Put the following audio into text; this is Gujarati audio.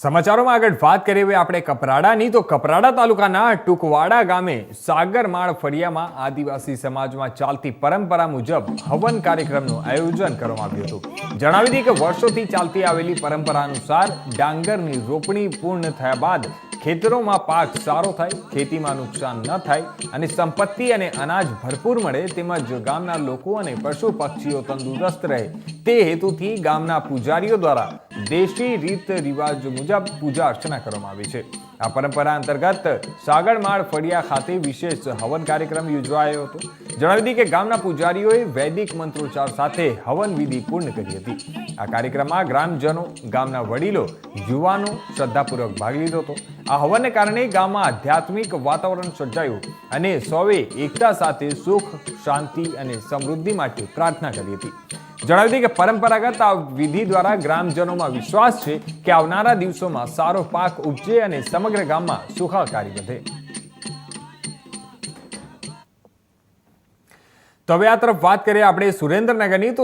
સમાચારોમાં આગળ વાત કરીએ હવે આપણે કપરાડાની. તો કપરાડા તાલુકાના ટુકવાડા ગામે સાગરમાળ ફળિયામાં આદિવાસી સમાજમાં ચાલતી પરંપરા મુજબ હવન કાર્યક્રમનું આયોજન કરવામાં આવ્યું હતું. જણાવી દઈએ કે વર્ષોથી ચાલતી આવેલી પરંપરા અનુસાર ડાંગરની રોપણી પૂર્ણ થયા બાદ ખેતરોમાં પાક સારો થાય, ખેતીમાં નુકસાન ન થાય અને સંપત્તિ અને અનાજ ભરપૂર મળે તેમજ ગામના લોકો અને પશુ પક્ષીઓ તંદુરસ્ત રહે. તે હેતુથી ગામના પૂજારીઓ દ્વારા દેશી રીત રિવાજ મુજબ પૂજા અર્ચના કરવામાં આવી છે. આ પરંપરા અંતર્ગત સાગરમાળ ફળિયા ખાતે વિશેષ હવન કાર્યક્રમ યોજવાયો હતો. જણાવી દીધી કે ગામના પૂજારીઓએ વૈદિક મંત્રોચ્ચાર સાથે હવન વિધિ પૂર્ણ કરી હતી. આ કાર્યક્રમમાં ગ્રામજનો, ગામના વડીલો, યુવાનો શ્રદ્ધાપૂર્વક ભાગ લીધો હતો. આ હવનને કારણે ગામમાં આધ્યાત્મિક વાતાવરણ સર્જાયું અને સૌએ એકતા સાથે સુખ, શાંતિ અને સમૃદ્ધિ માટે પ્રાર્થના કરી હતી. જણાવી દઈએ કે પરંપરાગત આ વિધિ દ્વારા ગ્રામજનોમાં વિશ્વાસ છે કે આવનારા દિવસોમાં સારો પાક ઉપજે અને સમગ્ર ગામમાં સુખાકારી વધે. તો હવે આ તરફ વાત કરીએ આપણે સુરેન્દ્રનગરની. તો